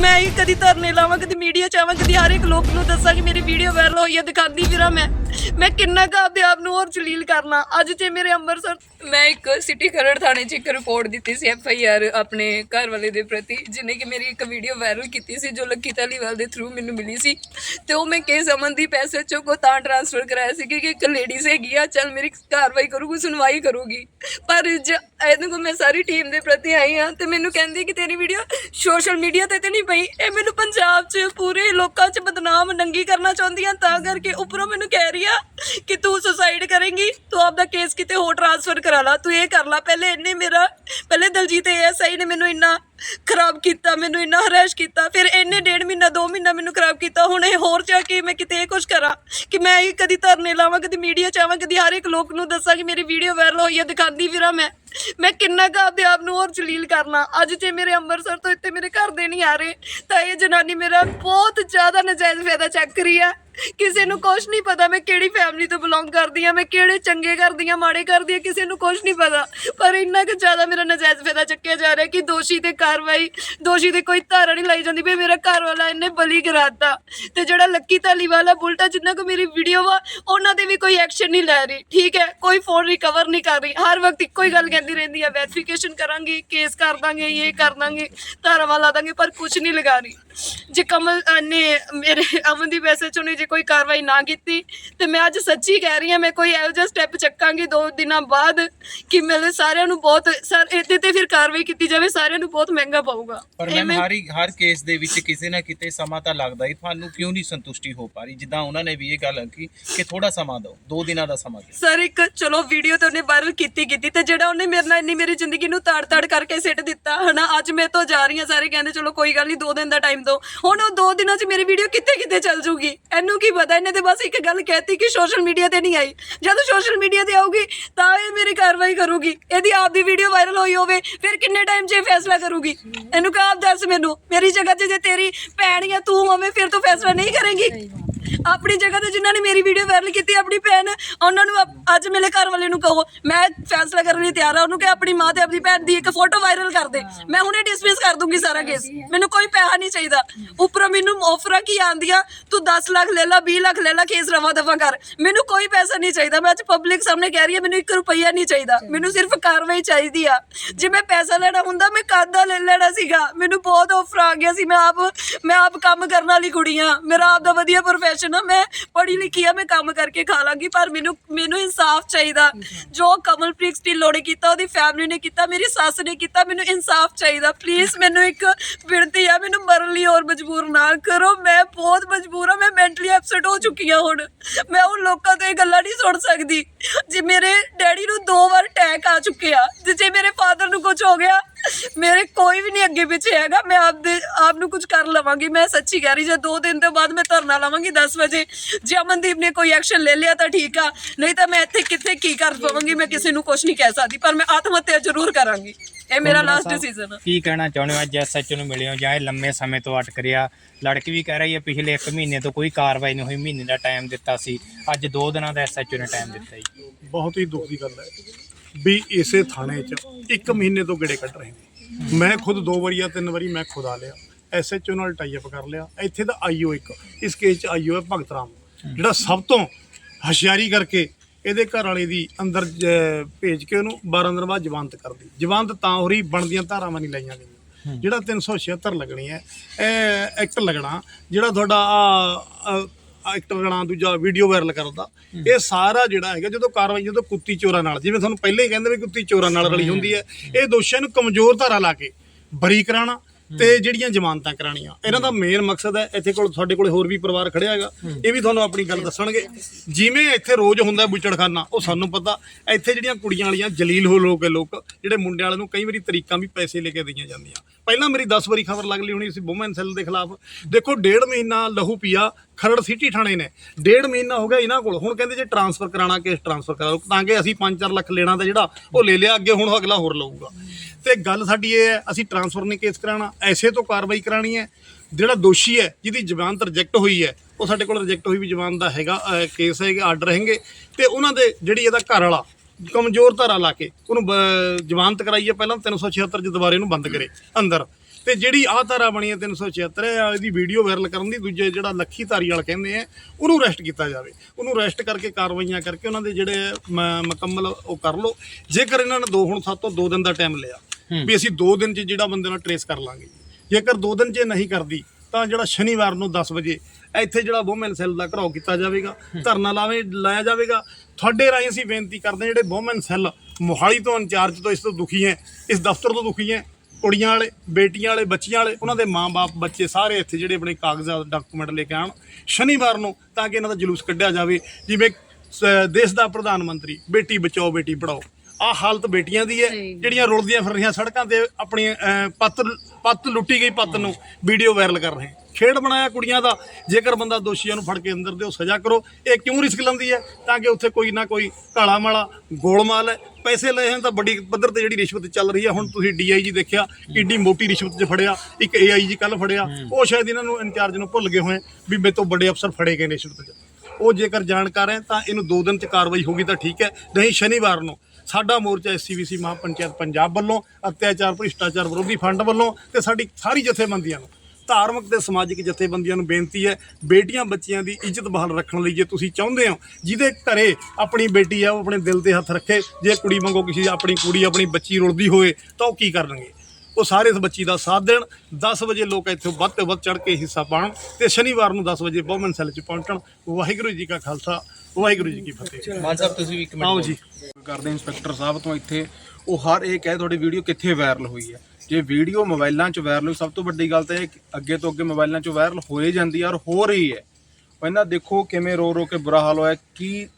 ਮੈਂ ਹੀ ਕਦੀ ਧਰਨੇ ਲਾਵਾਂ, ਕਦੀ ਮੀਡੀਆ ਚ ਆਵਾਂ, ਕਦੀ ਹਰ ਇੱਕ ਲੋਕ ਨੂੰ ਦੱਸਾਂ ਕਿ ਮੇਰੀ ਵੀਡੀਓ ਵਾਇਰਲ ਹੋਈ ਹੈ, ਦਿਖਾਉਂਦੀ ਫਿਰਾਂ ਮੈਂ। ਮੈਂ ਕਿੰਨਾ ਕੁ ਆਪਦੇ ਆਪ ਨੂੰ ਹੋਰ ਜਲੀਲ ਕਰਨਾ। ਅੱਜ ਜੇ ਮੇਰੇ ਅੰਮ੍ਰਿਤਸਰ ਮੈਂ ਇੱਕ ਸਿਟੀ ਖਰੜ ਥਾਣੇ 'ਚ ਇੱਕ ਰਿਪੋਰਟ ਦਿੱਤੀ ਸੀ ਐਫ ਆਈ ਆਰ ਆਪਣੇ ਘਰ ਵਾਲੇ ਦੇ ਪ੍ਰਤੀ ਜਿਹਨੇ ਕਿ ਮੇਰੀ ਇੱਕ ਵੀਡੀਓ ਵਾਇਰਲ ਕੀਤੀ ਸੀ, ਜੋ ਲੱਕੀ ਧਾਲੀਵਾਲ ਦੇ ਥਰੂ ਮੈਨੂੰ ਮਿਲੀ ਸੀ। ਤੇ ਉਹ ਮੈਂ ਕੇਸ ਪੈਸੇ 'ਚੋਂ ਕੋ ਤਾਂ ਟ੍ਰਾਂਸਫਰ ਕਰਾਇਆ ਸੀ ਕਿ ਇੱਕ ਲੇਡੀਜ਼ ਹੈਗੀ ਆ, ਚੱਲ ਮੇਰੀ ਕਾਰਵਾਈ ਕਰੂਗੀ, ਸੁਣਵਾਈ ਕਰੂਗੀ। ਪਰ ਜੇ ਇਹਨੂੰ ਕੋ ਮੈਂ ਸਾਰੀ ਟੀਮ ਦੇ ਪ੍ਰਤੀ ਆਈ ਹਾਂ ਤੇ ਮੈਨੂੰ ਕਹਿੰਦੀ ਕਿ ਤੇਰੀ ਵੀਡੀਓ ਸੋਸ਼ਲ ਮੀਡੀਆ ਤੇ ਤੇ ਨਹੀਂ ਪਈ ਇਹ ਮੈਨੂੰ ਪੰਜਾਬ 'ਚ ਪੂਰੇ ਲੋਕਾਂ 'ਚ ਬਦਨਾਮ, ਨੰਗੀ ਕਰਨਾ ਚਾਹੁੰਦੀਆਂ, ਤਾਂ ਕਰਕੇ ਉੱਪਰੋਂ ਮੈਨੂੰ ਕਹਿ ਰਹੀ ਆ ਕਿ ਤੂੰ ਸੁਸਾਈਡ ਕਰੇਂਗੀ, ਤੂੰ ਆਪਦਾ ਕੇਸ ਕਿਤੇ ਹੋਰ ਟ੍ਰਾਂਸਫਰ ਕਰਾ ਲਾ, ਤੂੰ ਇਹ ਕਰ ਲਾ। ਪਹਿਲੇ ਇਹਨੇ ਮੇਰਾ, ਪਹਿਲੇ ਦਲਜੀਤ ਐਸਆਈ ਨੇ ਮੈਨੂੰ ਇੰਨਾ ਖਰਾਬ ਕੀਤਾ, ਮੈਨੂੰ ਇੰਨਾ ਹਰੈਸ਼ ਕੀਤਾ, ਫਿਰ ਇਹਨੇ ਡੇਢ ਮਹੀਨਾ 2 ਮਹੀਨਾ ਮੈਨੂੰ ਖਰਾਬ ਕੀਤਾ, ਹੁਣ ਇਹ ਹੋਰ ਜਾ ਕੇ ਮੈਂ ਕਿਤੇ ਇਹ ਕੁਝ ਕਰਾਂ ਕਿ ਮੈਂ ਇਹ ਕਦੀ ਧਰਨੇ ਲਾਵਾਂ, ਕਦੀ ਮੀਡੀਆ ਚ ਆਵਾਂ, ਕਦੀ ਹਰ ਇੱਕ ਲੋਕ ਨੂੰ ਦੱਸਾਂ ਕਿ ਮੇਰੀ ਵੀਡੀਓ ਵਾਇਰਲ ਹੋਈ ਹੈ, ਦਿਖਾਉਂਦੀ ਫਿਰਾਂ ਮੈਂ। ਮੈਂ ਕਿੰਨਾ ਕੁ ਆਪਦੇ ਆਪ ਨੂੰ ਹੋਰ ਜਲੀਲ ਕਰਨਾ। ਅੱਜ ਜੇ ਮੇਰੇ ਅੰਮ੍ਰਿਤਸਰ ਤੋਂ ਇੱਥੇ ਮੇਰੇ ਘਰ ਦੇ ਨਹੀਂ ਆ ਰਹੇ, ਤਾਂ ਇਹ ਜਨਾਨੀ ਮੇਰਾ ਬਹੁਤ ਜ਼ਿਆਦਾ ਨਜਾਇਜ਼ ਫਾਇਦਾ ਚੱਕ ਰਹੀ ਹੈ। ਕਿਸੇ ਨੂੰ ਕੁਝ ਨਹੀਂ ਪਤਾ ਮੈਂ ਕਿਹੜੀ ਫੈਮਿਲੀ ਤੋਂ ਬਿਲੋਂਗ ਕਰਦੀ ਆ ਮੈਂ ਕਿਹੜੇ ਚੰਗੇ ਕਰਦੀ ਆ ਮਾੜੇ ਕਰਦੀ ਆ ਕਿਸੇ ਨੂੰ ਕੁਝ ਨਹੀਂ ਪਤਾ। ਪਰ ਇੰਨਾ ਕੁ ਜ਼ਿਆਦਾ ਮੇਰਾ ਨਜਾਇਜ਼ ਫਾਇਦਾ ਚੱਕਿਆ ਜਾ ਰਿਹਾ ਕਿ ਦੋਸ਼ੀ ਤੇ ਕਾਰਵਾਈ ਦੋਸ਼ੀ ਤੇ ਕੋਈ ਧਾਰਾ ਨਹੀਂ ਲਾਈ ਜਾਂਦੀ ਵੀ ਮੇਰਾ ਘਰ ਵਾਲਾ ਇਹਨੇ ਬਲੀ ਕਰਾਤਾ। ਤੇ ਜਿਹੜਾ ਲੱਕੀ ਧਾਲੀਵਾਲਾ ਬੁਲਟਾ ਜਿੰਨਾ ਕੋ ਮੇਰੀ ਵੀਡੀਓ ਵਾ ਉਹਨਾਂ ਦੇ ਵੀ ਕੋਈ ਐਕਸ਼ਨ ਨਹੀਂ ਲੈ ਰਹੀ ਠੀਕ ਹੈ? ਕੋਈ ਫੋਨ ਰਿਕਵਰ ਨਹੀਂ ਕਰ ਰਹੀ। ਹਰ ਵਕਤ ਇੱਕੋ ਹੀ ਗੱਲ ਕਹਿੰਦੀ ਰਹਿੰਦੀ ਆ ਵੈਰੀਫਿਕੇਸ਼ਨ ਕਰਾਂਗੇ ਕੇਸ ਕਰ ਦਾਂਗੇ ਇਹ ਕਰ ਦਾਂਗੇ ਧਾਰਾਵਾਂ ਲਾ ਦਾਂਗੇ ਪਰ ਕੁਝ ਨਹੀਂ ਲਗਾ ਰਹੀ। ਜੇ ਕਮਲ ਅ, ਨੇ ਮੇਰੇ ਅਮਨਦੀਪ ਐਸਐਚਓ ਨੇ ਜੇ ਕੋਈ ਕਾਰਵਾਈ ਨਾ ਕੀਤੀ ਤੇ ਮੈਂ ਅੱਜ ਸੱਚੀ ਕਹਿ ਰਹੀ ਹਾਂ ਮੈਂ ਕੋਈ ਇਹੋ ਜਿਹਾ ਸਟੈਪ ਚੱਕਾਂਗੀ ਦੋ ਦਿਨਾਂ ਬਾਅਦ ਕਿ ਮੇਰੇ ਸਾਰਿਆਂ ਨੂੰ ਬਹੁਤ ਸਰ ਇਹਦੇ ਤੇ ਫਿਰ ਕਾਰਵਾਈ ਕੀਤੀ ਜਾਵੇ ਸਾਰਿਆਂ ਨੂੰ ਬਹੁਤ ਮਹਿੰਗਾ ਪਊਗਾ। ਪਰ ਮੈਮ ਮੈਂ- ਹਰ ਹਰ ਕੇਸ ਦੇ ਵਿੱਚ ਕਿਸੇ ਨਾ ਕਿਤੇ ਸਮਾਂ ਤਾਂ ਲੱਗਦਾ ਹੀ ਤੁਹਾਨੂੰ ਕਿਉਂ ਨਹੀਂ ਸੰਤੁਸ਼ਟੀ ਹੋ ਪਾ ਰਹੀ? ਜਿੱਦਾਂ ਉਹਨਾਂ ਨੇ ਵੀ ਇਹ ਗੱਲ ਆਖੀ ਕਿ ਥੋੜਾ ਸਮਾਂ ਦਿਓ ਦੋ ਦਿਨਾਂ ਦਾ ਸਮਾਂ ਦਿਓ। ਸਰ ਇੱਕ ਚਲੋ ਵੀਡੀਓ ਤੇ ਉਹਨੇ ਵਾਇਰਲ ਕੀਤੀ ਕੀਤੀ ਤੇ ਜਿਹੜਾ ਉਹਨੇ ਮੇਰੇ ਨਾਲ ਇੰਨੀ ਮੇਰੀ ਜ਼ਿੰਦਗੀ ਨੂੰ ਤਾੜ-ਤਾੜ ਕਰਕੇ ਸਿੱਟ ਦਿੱਤਾ ਹਨਾ? ਅੱਜ ਮੈਂ ਤੋਂ ਜਾ ਰਹੀ ਹਾਂ ਸਾਰੇ ਕਹਿੰਦੇ ਚਲੋ ਕੋਈ ਗੱਲ ਨਹੀਂ ਦੋ ਦਿਨ ਦਾ ਟਾਈਮ ਦਿਓ। ਹੁਣ ਉਹ ਦੋ ਦਿਨਾਂ 'ਚ ਮੇਰੀ ਵੀਡੀਓ ਕਿੱਥੇ ਕਿੱਥੇ ਚੱਲ ਜੂਗੀ? ਇਹਨੂੰ ਕੀ ਪਤਾ? ਇਹਨੇ ਤੇ ਬਸ ਇੱਕ ਗੱਲ ਕਹਿਤੀ ਕਿ ਸੋਸ਼ਲ ਮੀਡੀਆ ਤੇ ਨਹੀਂ ਆਈ। ਜਦੋਂ ਸੋਸ਼ਲ ਮੀਡੀਆ ਤੇ ਆਊਗੀ, ਤਾਂ ਇਹ ਮੇਰੀ ਕਾਰਵਾਈ ਕਰੂਗੀ। ਇਹਦੀ ਆਪਦੀ ਵੀਡੀਓ ਵਾਇਰਲ ਹੋਈ ਹੋਵੇ, ਫਿਰ ਕਿੰਨੇ ਟਾਈਮ 'ਚ ਇਹ ਫੈਸਲਾ ਕਰੂਗੀ? ਇਹਨੂੰ ਕਹ ਦੱਸ ਮੈਨੂੰ। ਮੇਰੀ ਜਗ੍ਹਾ 'ਤੇ ਜੇ ਤੇਰੀ ਭੈਣ ਜਾਂ ਤੂੰ ਹੋਵੇਂ, ਫਿਰ ਤੂੰ ਫੈਸਲਾ ਨਹੀਂ ਕਰੇਂਗੀ? ਆਪਣੀ ਜਗ੍ਹਾ ਤੇ ਜਿਨ੍ਹਾਂ ਨੇ ਮੇਰੀ ਵੀਡੀਓ ਵਾਇਰਲ ਕੀਤੀ ਆਪਣੀ ਭੈਣ ਉਹਨਾਂ ਨੂੰ ਅੱਜ ਮੇਰੇ ਘਰ ਵਾਲੇ ਨੂੰ ਕਹੋ। ਮੈਂ ਫੈਸਲਾ ਕਰਨ ਲਈ ਤਿਆਰ ਆ ਉਹਨੂੰ ਕਿ ਆਪਣੀ ਮਾਂ ਤੇ ਆਪਣੀ ਭੈਣ ਦੀ ਇੱਕ ਫੋਟੋ ਵਾਇਰਲ ਕਰ ਦੇ। ਮੈਂ ਹੁਣੇ ਡਿਸਮਿਸ ਕਰ ਦੂੰਗੀ ਸਾਰਾ ਕੇਸ ਮੈਨੂੰ ਕੋਈ ਪੈਸਾ ਨਹੀਂ ਚਾਹੀਦਾ। ਉੱਪਰੋਂ ਮੈਨੂੰ ਆਫਰਾਂ ਕੀ ਆਂਦੀਆਂ ਤੂੰ 10 ਲੱਖ ਲੈ ਲੈ 20 ਲੱਖ ਲੈ ਲੈ ਕੇਸ ਰਵਾ ਦਫਾ ਕਰ। ਮੈਨੂੰ ਕੋਈ ਪੈਸਾ ਨਹੀਂ ਚਾਹੀਦਾ। ਮੈਂ ਅੱਜ ਪਬਲਿਕ ਸਾਹਮਣੇ ਕਹਿ ਰਹੀ ਹਾਂ ਮੈਨੂੰ 1 ਰੁਪਈਆ ਨਹੀਂ ਚਾਹੀਦਾ। ਮੈਨੂੰ ਸਿਰਫ ਕਾਰਵਾਈ ਚਾਹੀਦੀ ਆ। ਜੇ ਮੈਂ ਪੈਸਾ ਲੈਣਾ ਹੁੰਦਾ ਮੈਂ ਕਾਦਾ ਲੈ ਲੈਣਾ ਸੀਗਾ? ਮੈਨੂੰ ਬਹੁਤ ਆਫਰ ਆ ਗਿਆ ਸੀ। ਮੈਂ ਆਪ ਮੈਂ ਆਪ ਕੰਮ ਕਰਨ ਵਾਲੀ ਕੁੜੀ ਆ। ਮੇਰਾ ਆਪ ਦਾ ਵਧੀਆ ਪ੍ਰੋਫੈਸ਼ਨ ਆ ਮੈਂ ਪੜ੍ਹੀ ਲਿਖੀ ਆ, ਮੈਂ ਕੰਮ ਕਰਕੇ ਖਾ ਲਾਂਗੀ, ਪਰ ਮੈਨੂੰ ਮੈਨੂੰ ਇਨਸਾਫ ਚਾਹੀਦਾ। ਜੋ ਕਮਲਪ੍ਰੀਤ ਢਿੱਲੋਂ ਨੇ ਕੀਤਾ, ਉਹਦੀ ਫੈਮਿਲੀ ਨੇ ਕੀਤਾ, ਮੇਰੀ ਸੱਸ ਨੇ ਕੀਤਾ, ਮੈਨੂੰ ਇਨਸਾਫ ਚਾਹੀਦਾ। ਪਲੀਜ਼ ਮੈਨੂੰ ਇੱਕ ਬਿਰਤੀ ਆ, ਮੈਨੂੰ ਮਰਨ ਲਈ ਹੋਰ ਮਜਬੂਰ ਨਾ ਕਰੋ। ਮੈਂ ਬਹੁਤ ਮਜਬੂਰ ਆ, ਮੈਂ ਮੈਂਟਲੀ ਅਪਸੈਟ ਹੋ ਚੁੱਕੀ ਆ ਹੁਣ। ਮੈਂ ਉਹ ਲੋਕਾਂ ਤੋਂ ਇਹ ਗੱਲਾਂ ਨਹੀਂ ਸੁਣ ਸਕਦੀ। ਜੇ ਮੇਰੇ ਡੈਡੀ ਨੂੰ ਦੋ ਵਾਰ ਅਟੈਕ ਆ ਚੁੱਕੇ ਆ ਤੇ ਜੇ ਮੇਰੇ ਫਾਦਰ ਨੂੰ ਕੁਝ ਹੋ ਗਿਆ ਮੇਰੇ ਕੋਈ ਵੀ ਨਹੀਂ ਅੱਗੇ ਪਿੱਛੇ ਹੈਗਾ। ਮੈਂ ਆਪਦੇ ਆਪ ਨੂੰ ਕੁਝ ਕਰ ਲਵਾਂਗੀ। ਮੈਂ ਸੱਚੀ ਕਹਿ ਰਹੀ ਜੇ ਦੋ ਦਿਨ ਤੋਂ ਬਾਅਦ ਮੈਂ ਧਰਨਾ ਲਾਵਾਂਗੀ 10 ਵਜੇ ਜੇ ਅਮਨਦੀਪ ਨੇ ਕੋਈ ਐਕਸ਼ਨ ਲੈ ਲਿਆ ਤਾਂ ਠੀਕ ਆ। ਨਹੀਂ ਤਾਂ ਮੈਂ ਇੱਥੇ ਕਿੱਥੇ ਕੀ ਕਰ ਪਾਵਾਂਗੀ ਮੈਂ ਕਿਸੇ ਨੂੰ ਕੁਝ ਨਹੀਂ ਕਹਿ ਸਕਦੀ ਪਰ ਮੈਂ ਆਤਮ ਹੱਤਿਆ ਜ਼ਰੂਰ ਕਰਾਂਗੀ। ਇਹ ਮੇਰਾ ਲਾਸਟ ਡਿਸੀਜਨ ਆ। ਕੀ ਕਹਿਣਾ ਚਾਹੁੰਦੇ ਹੋ? ਅੱਜ ਐਸਐਚਓ ਨੂੰ ਮਿਲੇ ਹੋ ਜਾਂ ਇਹ ਲੰਮੇ ਸਮੇਂ ਤੋਂ ਅਟਕ ਰਿਹਾ ਲੜਕੀ ਵੀ ਕਹਿ ਰਹੀ ਹੈ ਪਿਛਲੇ 1 ਮਹੀਨੇ ਤੋਂ ਕੋਈ ਕਾਰਵਾਈ ਨਹੀਂ ਹੋਈ। ਮਹੀਨੇ ਦਾ ਟਾਈਮ ਦਿੱਤਾ ਸੀ। ਅੱਜ 2 ਦਿਨਾਂ ਦਾ ਐਸਐਚਓ ਨੇ ਟਾਈਮ ਦਿੱਤਾ ਜੀ। ਬਹੁਤ ਹੀ ਦੁੱਖ ਦੀ ਗੱਲ ਹੈ। ਵੀ ਇਸੇ ਥਾਣੇ 'ਚ ਇੱਕ ਮਹੀਨੇ ਤੋਂ ਗੇੜੇ ਕੱਢ ਰਹੇ ਨੇ। ਮੈਂ ਖੁਦ ਦੋ ਵਾਰੀ ਜਾਂ ਤਿੰਨ ਵਾਰੀ ਮੈਂ ਖੁਦ ਆ ਲਿਆ। ਐਸਐਚਓ ਨਾਲ ਟਾਈ ਅਪ ਕਰ ਲਿਆ। ਇੱਥੇ ਦਾ ਆਈਓ ਇੱਕ, ਇਸ ਕੇਸ 'ਚ ਆਈਓ ਹੈ ਭਗਤ ਰਾਮ। ਜਿਹੜਾ ਸਭ ਤੋਂ ਹਸ਼ਿਆਰੀ ਕਰਕੇ ਇਹਦੇ ਘਰ ਵਾਲੇ ਦੀ ਅੰਦਰ ਭੇਜ ਕੇ ਉਹਨੂੰ 12 ਦਿਨ ਬਾਅਦ ਜ਼ਮਾਨਤ ਕਰਦੀ ਜ਼ਮਾਨਤ ਤਾਂ ਹੋ ਰਹੀ ਬਣਦੀਆਂ ਧਾਰਾਵਾਂ ਨਹੀਂ ਲਾਈਆਂ ਗਈਆਂ। ਜਿਹੜਾ 376 ਲੱਗਣੀ ਹੈ, ਇਹ ਐਕਟ ਲੱਗਣਾ, ਜਿਹੜਾ ਤੁਹਾਡਾ ਐਕਟਰ ਐਕਟ ਦੂਜਾ ਵੀਡੀਓ ਵਾਇਰਲ ਕਰਦਾ ਇਹ ਸਾਰਾ ਜਿਹੜਾ ਹੈਗਾ, ਜਦੋਂ ਕਾਰਵਾਈ, ਜਦੋਂ ਕੁੱਤੀ ਚੋਰਾਂ ਨਾਲ, ਜਿਵੇਂ ਤੁਹਾਨੂੰ ਪਹਿਲੇ ਹੀ ਕਹਿੰਦੇ ਵੀ ਕੁੱਤੀ ਚੋਰਾਂ ਨਾਲ ਰਲੀ ਹੁੰਦੀ ਹੈ, ਇਹ ਦੋਸ਼ੀਆਂ ਨੂੰ ਕਮਜ਼ੋਰ ਧਾਰਾ ਲਾ ਕੇ ਬਰੀ ਕਰਾਉਣਾ ਤੇ ਜਿਹੜੀਆਂ ਜ਼ਮਾਨਤਾਂ ਕਰਾਣੀਆਂ ਇਹਨਾਂ ਦਾ ਮੇਨ ਮਕਸਦ ਹੈ, ਇੱਥੇ ਕੋਲ ਤੁਹਾਡੇ ਕੋਲ ਹੋਰ ਵੀ ਪਰਿਵਾਰ ਖੜਿਆ ਹੈਗਾ, ਇਹ ਵੀ ਤੁਹਾਨੂੰ ਆਪਣੀ ਗੱਲ ਦੱਸਣਗੇ। ਜਿਵੇਂ ਇੱਥੇ ਰੋਜ਼ ਹੁੰਦਾ ਬੁੱਚੜਖਾਨਾ, ਉਹ ਸਾਨੂੰ ਪਤਾ, ਇੱਥੇ ਜਿਹੜੀਆਂ ਕੁੜੀਆਂ ਵਾਲੀਆਂ ਜਲੀਲ ਹੋ ਲੋਕ ਹੈ ਲੋਕ, ਜਿਹੜੇ ਮੁੰਡਿਆਂ ਵਾਲਿਆਂ ਨੂੰ ਕਈ ਵਾਰੀ ਤਰੀਕਾਂ ਵੀ ਪੈਸੇ ਲੈ ਕੇ ਦਈਆਂ ਜਾਂਦੀਆਂ। ਪਹਿਲਾਂ ਮੇਰੀ 10 ਵਾਰੀ ਖਬਰ ਲੱਗ ਲਈ ਹੋਣੀ ਸੀ ਵੂਮਨ ਸੈੱਲ ਦੇ ਖਿਲਾਫ। ਦੇਖੋ, ਡੇਢ ਮਹੀਨਾ ਲਹੂ ਪੀਆ, ਖਰੜ ਸਿਟੀ ਥਾਣੇ ਨੇ। ਡੇਢ ਮਹੀਨਾ ਹੋ ਗਿਆ ਇਹਨਾਂ ਕੋਲ। ਹੁਣ ਕਹਿੰਦੇ ਜੇ ਟਰਾਂਸਫਰ ਕਰਾਣਾ ਕੇਸ ਟਰਾਂਸਫਰ ਕਰਾ ਲਓ ਤਾਂ ਕਿ ਅਸੀਂ 5-4 ਲੱਖ ਲੈਣਾ ਤਾਂ ਜਿਹੜਾ ਉਹ ਲੈ ਲਿਆ, ਅੱਗੇ ਹੁਣ ਅਗਲਾ ਹੋਰ ਲਊਗਾ। ਤੇ ਗੱਲ ਸਾਡੀ ਇਹ ਹੈ, ਅਸੀਂ ਟਰਾਂਸਫਰ ਨਹੀਂ ਕੇਸ ਕਰਾਣਾ ਐਸੇ ਤੋਂ ਕਾਰਵਾਈ ਕਰਾਣੀ ਹੈ। ਜਿਹੜਾ ਦੋਸ਼ੀ ਹੈ, ਜਿਹਦੀ ਜ਼ਮਾਨਤ ਰਿਜੈਕਟ ਹੋਈ ਹੈ, ਉਹ ਸਾਡੇ ਕੋਲ ਰਿਜੈਕਟ ਹੋਈ ਵੀ ਜ਼ਮਾਨਤ ਦਾ ਹੈਗਾ ਕੇਸ ਹੈਗਾ ਆਰਡਰ ਹੈਗੇ। ਤੇ ਉਹਨਾਂ ਦੇ ਜਿਹੜੀ ਇਹਦਾ ਘਰ ਵਾਲਾ ਕਮਜ਼ੋਰ ਧਾਰਾ ਲਾ ਕੇ ਉਹਨੂੰ ਜ਼ਮਾਨਤ ਕਰਾਈਏ ਪਹਿਲਾਂ 376 ਚ ਦੁਬਾਰੇ ਉਹਨੂੰ ਬੰਦ ਕਰੇ ਅੰਦਰ। ਤੇ ਜਿਹੜੀ ਆਹ ਧਾਰਾ ਬਣੀ ਹੈ 376 ਹੈ ਇਹਦੀ ਵੀਡੀਓ ਵਾਇਰਲ ਕਰਨ ਦੀ ਦੂਜੇ ਜਿਹੜਾ ਲੱਖੀ ਧਾਰੀਵਾਲ ਕਹਿੰਦੇ ਆ ਉਹਨੂੰ ਅਰੈਸਟ ਕੀਤਾ ਜਾਵੇ। ਉਹਨੂੰ ਅਰੈਸਟ ਕਰਕੇ ਕਾਰਵਾਈਆਂ ਕਰਕੇ ਉਹਨਾਂ ਦੇ ਜਿਹੜੇ ਮੁਕੰਮਲ ਉਹ ਕਰ ਲਓ। ਜੇਕਰ ਇਹਨਾਂ ਨੇ ਦੋ ਹੁਣ ਸਾਤੋਂ ਦੋ ਦਿਨ ਦਾ ਟਾਈਮ ਲਿਆ ਵੀ ਅਸੀਂ ਦੋ ਦਿਨ 'ਚ ਜਿਹੜਾ ਬੰਦੇ ਨਾਲ ਟਰੇਸ ਕਰ ਲਾਂਗੇ। ਜੇਕਰ ਦੋ ਦਿਨ 'ਚ ਨਹੀਂ ਕਰਦੀ ਤਾਂ ਜਿਹੜਾ ਸ਼ਨੀਵਾਰ ਨੂੰ 10 ਵਜੇ ਇੱਥੇ ਜਿਹੜਾ ਵੂਮਨ ਸੈੱਲ ਦਾ ਘਰਾਓ ਕੀਤਾ ਜਾਵੇਗਾ, ਧਰਨਾ ਲਾਵੇ, ਲਾਇਆ ਜਾਵੇਗਾ। ਤੁਹਾਡੇ ਰਾਹੀਂ ਅਸੀਂ ਬੇਨਤੀ ਕਰਦੇ ਹਾਂ, ਜਿਹੜੇ ਵੂਮਨ ਸੈੱਲ ਮੋਹਾਲੀ ਤੋਂ ਇੰਚਾਰਜ ਤੋਂ ਇਸ ਤੋਂ ਦੁਖੀ ਹੈ, ਇਸ ਦਫ਼ਤਰ ਤੋਂ ਦੁਖੀ ਹੈ, ਕੁੜੀਆਂ ਵਾਲੇ, ਬੇਟੀਆਂ ਵਾਲੇ, ਬੱਚੀਆਂ ਵਾਲੇ, ਉਹਨਾਂ ਦੇ ਮਾਂ-ਬਾਪ, ਬੱਚੇ ਸਾਰੇ ਇੱਥੇ ਜਿਹੜੇ ਆਪਣੇ ਕਾਗਜ਼ਾਂ ਡਾਕੂਮੈਂਟ ਲੈ ਕੇ ਆਉਣ ਸ਼ਨੀਵਾਰ ਨੂੰ ਤਾਂ ਕਿ ਇਹਨਾਂ ਦਾ ਜਲੂਸ ਕੱਢਿਆ ਜਾਵੇ, ਜਿਵੇਂ ਸ- ਦੇਸ਼ ਦਾ ਪ੍ਰਧਾਨ ਮੰਤਰੀ, ਬੇਟੀ ਬਚਾਓ, ਬੇਟੀ ਪੜਾਓ ਆ ਹਾਲਤ ਬੇਟੀਆਂ ਦੀ ਹੈ ਜਿਹੜੀਆਂ ਰੁਲਦੀਆਂ ਫਿਰ ਰਹੀਆਂ ਸੜਕਾਂ ਤੇ ਆਪਣੀ ਪੱਤ ਪੱਤ ਲੁੱਟੀ ਗਈ ਪੱਤ ਨੂੰ ਵੀਡੀਓ ਵਾਇਰਲ ਕਰ ਰਹੇ ਖੇਡ ਬਣਾਇਆ ਕੁੜੀਆਂ ਦਾ ਜੇਕਰ ਬੰਦਾ ਦੋਸ਼ੀਆਂ ਨੂੰ ਫੜ ਕੇ ਅੰਦਰ ਦਿਓ ਸਜ਼ਾ ਕਰੋ। ਇਹ ਕਿਉਂ ਰਿਸਕ ਲੈਂਦੀ ਹੈ? ਤਾਂ ਕਿ ਉੱਥੇ ਕੋਈ ਨਾ ਕੋਈ ਕਾਲਾ ਮਾਲਾ ਗੋਲਮਾਲ ਹੈ। ਪੈਸੇ ਲਏ ਹਨ ਤਾਂ ਵੱਡੀ ਪੱਧਰ ਤੇ ਜਿਹੜੀ ਰਿਸ਼ਵਤ ਚੱਲ ਰਹੀ ਹੈ ਹੁਣ ਤੁਸੀਂ ਡੀਆਈਜੀ ਦੇਖਿਆ ਕਿੱਡੀ ਮੋਟੀ ਰਿਸ਼ਵਤ 'ਚ ਫੜਿਆ ਇੱਕ ਏਆਈਜੀ ਕੱਲ ਫੜਿਆ। ਉਹ ਸ਼ਾਇਦ ਇਹਨਾਂ ਨੂੰ ਇੰਚਾਰਜ ਨੂੰ ਭੁੱਲ ਗਏ ਹੋਏ ਵੀ ਮੇਰੇ ਤੋਂ ਵੱਡੇ ਅਫਸਰ ਫੜੇ ਗਏ ਨੇ ਰਿਸ਼ਵਤ 'ਚ। ਉਹ ਜੇਕਰ ਜਾਣਕਾਰ ਹੈ ਤਾਂ ਇਹਨੂੰ ਦੋ ਦਿਨ ਚ ਕਾਰਵਾਈ ਹੋਗੀ ਤਾਂ ਠੀਕ ਹੈ ਨਹੀਂ ਸ਼ਨੀਵਾਰ ਨੂੰ। ਸਾਡਾ ਮੋਰਚਾ ਐਸਸੀਬੀਸੀ ਮਹਾਪੰਚਾਇਤ ਪੰਜਾਬ ਵੱਲੋਂ, ਅਤਿਆਚਾਰ ਭ੍ਰਿਸ਼ਟਾਚਾਰ ਵਿਰੋਧੀ ਫੰਡ ਵੱਲੋਂ ਤੇ ਸਾਡੀ ਸਾਰੀ ਜਥੇਬੰਦੀਆਂ ਨੂੰ। ਧਾਰਮਿਕ ਤੇ ਸਮਾਜਿਕ ਜਥੇਬੰਦੀਆਂ ਨੂੰ ਬੇਨਤੀ ਹੈ, ਬੇਟੀਆਂ ਬੱਚਿਆਂ ਦੀ ਇੱਜ਼ਤ ਬਹਾਲ ਰੱਖਣ ਲਈ ਜੇ ਤੁਸੀਂ ਚਾਹੁੰਦੇ ਹੋ, ਜਿਹਦੇ ਘਰੇ ਆਪਣੀ ਬੇਟੀ ਆ, ਉਹ ਆਪਣੇ ਦਿਲ ਤੇ ਹੱਥ ਰੱਖੇ, ਜੇ ਕੁੜੀ ਵਾਂਗੂ ਕਿਸੇ ਆਪਣੀ ਕੁੜੀ, ਆਪਣੀ ਬੱਚੀ ਰੁਲਦੀ ਹੋਵੇ, ਤਾਂ ਉਹ ਕੀ ਕਰਨਗੇ? ਉਹ ਸਾਰੇ ਇਸ ਬੱਚੀ ਦਾ ਸਾਥ ਦੇਣ। 10 ਵਜੇ ਲੋਕ ਇੱਥੇ ਵੱਧ ਤੋਂ ਵੱਧ ਚੜ ਕੇ ਹਿੱਸਾ ਪਾਉਣ ਤੇ ਸ਼ਨੀਵਾਰ ਨੂੰ 10 ਵਜੇ ਬਹੁਮਨ ਸੈੱਲ 'ਚ ਪਹੁੰਚਣ। ਵਾਹਿਗੁਰੂ ਜੀ ਕਾ ਖਾਲਸਾ ਵਾਹਿਗੁਰੂ ਜੀ ਕੀ ਫਤਿਹ। ਮਾਨ ਸਾਹਿਬ ਤੁਸੀਂ ਵੀ ਇੱਕ ਮਿੰਟ ਆਓ ਜੀ। ਕਰਦੇ ਇੰਸਪੈਕਟਰ ਸਾਹਿਬ ਤੋਂ ਇੱਥੇ। ਉਹ ਹਰ ਇਹ ਕਹੇ ਤੁਹਾਡੀ ਵੀਡੀਓ ਕਿੱਥੇ ਵਾਇਰਲ ਹੋਈ ਹੈ? ਜੇ ਵੀਡੀਓ ਮੋਬਾਈਲਾਂ 'ਚ ਵਾਇਰਲ ਹੋਈ ਸਭ ਤੋਂ ਵੱਡੀ ਗੱਲ ਤਾਂ ਇਹ ਅੱਗੇ ਤੋਂ ਅੱਗੇ ਮੋਬਾਈਲਾਂ 'ਚ ਵਾਇਰਲ ਹੋਏ ਜਾਂਦੀ ਹੈ ਔਰ ਹੋ ਰਹੀ ਹੈ। ਪਹਿਲਾਂ ਦੇਖੋ ਕਿਵੇਂ ਰੋ ਰੋ ਕੇ ਬੁਰਾ ਹਾਲ ਹੋਇਆ ਕੀ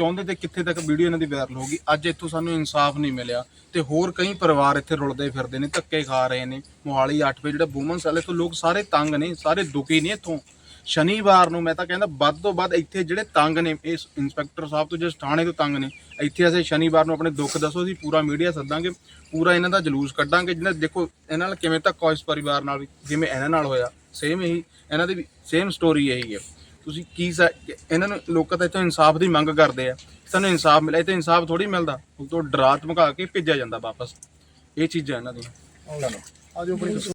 ਚਾਹੁੰਦੇ ਤੇ ਕਿੱਥੇ ਤੱਕ ਵੀਡੀਓ ਇਹਨਾਂ ਦੀ ਵਾਇਰਲ ਹੋ ਗਈ, ਅੱਜ ਇੱਥੋਂ ਸਾਨੂੰ ਇਨਸਾਫ ਨਹੀਂ ਮਿਲਿਆ ਤੇ ਹੋਰ ਕਈ ਪਰਿਵਾਰ ਇੱਥੇ ਰੁਲਦੇ ਫਿਰਦੇ ਨੇ, ਧੱਕੇ ਖਾ ਰਹੇ ਨੇ, ਮੋਹਾਲੀ 8 ਵਜੇ ਜਿਹੜਾ ਵੂਮਨਸ ਵਾਲੇ ਤੋਂ ਲੋਕ ਸਾਰੇ ਤੰਗ ਨੇ, ਸਾਰੇ ਦੁਖੀ ਨੇ ਇੱਥੋਂ। ਸ਼ਨੀਵਾਰ ਨੂੰ ਮੈਂ ਤਾਂ ਕਹਿੰਦਾ ਵੱਧ ਤੋਂ ਵੱਧ ਇੱਥੇ ਜਿਹੜੇ ਤੰਗ ਨੇ ਇਸ ਇੰਸਪੈਕਟਰ ਸਾਹਿਬ ਤੋਂ ਜਿਸ ਥਾਣੇ ਤੋਂ ਤੰਗ ਨੇ, ਇੱਥੇ ਅਸੀਂ ਸ਼ਨੀਵਾਰ ਨੂੰ ਆਪਣੇ ਦੁੱਖ ਦੱਸੋ, ਅਸੀਂ ਪੂਰਾ ਮੀਡੀਆ ਸੱਦਾਂਗੇ, ਪੂਰਾ ਇਹਨਾਂ ਦਾ ਜਲੂਸ ਕੱਢਾਂਗੇ, ਜਿਹਨਾਂ ਦੇਖੋ, ਇਹਨਾਂ ਨਾਲ ਕਿਵੇਂ ਧੱਕਾ ਇਸ ਪਰਿਵਾਰ ਨਾਲ ਵੀ, ਜਿਵੇਂ ਇਹਨਾਂ ਨਾਲ ਹੋਇਆ ਸੇਮ ਇਹੀ, ਇਹਨਾਂ ਦੀ ਵੀ ਸੇਮ ਸਟੋਰੀ ਇਹੀ ਹੈ। ਤੁਸੀਂ ਕੀ ਸਾ- ਇਹਨਾਂ ਨੂੰ ਲੋਕਾਂ ਤਾਂ ਇੱਥੋਂ ਇਨਸਾਫ ਦੀ ਮੰਗ ਕਰਦੇ ਆ। ਸਾਨੂੰ ਇਨਸਾਫ ਮਿਲਿਆ, ਇੱਥੇ ਇਨਸਾਫ ਥੋੜੀ ਮਿਲਦਾ। ਉਹ ਤੋਂ ਡਰਾ ਧਮਕਾ ਕੇ ਭੇਜਿਆ ਜਾਂਦਾ ਵਾਪਸ। ਇਹ ਚੀਜ਼ਾਂ ਇਹਨਾਂ ਦੀਆਂ। ਆਜੋ ਆਪਣੀ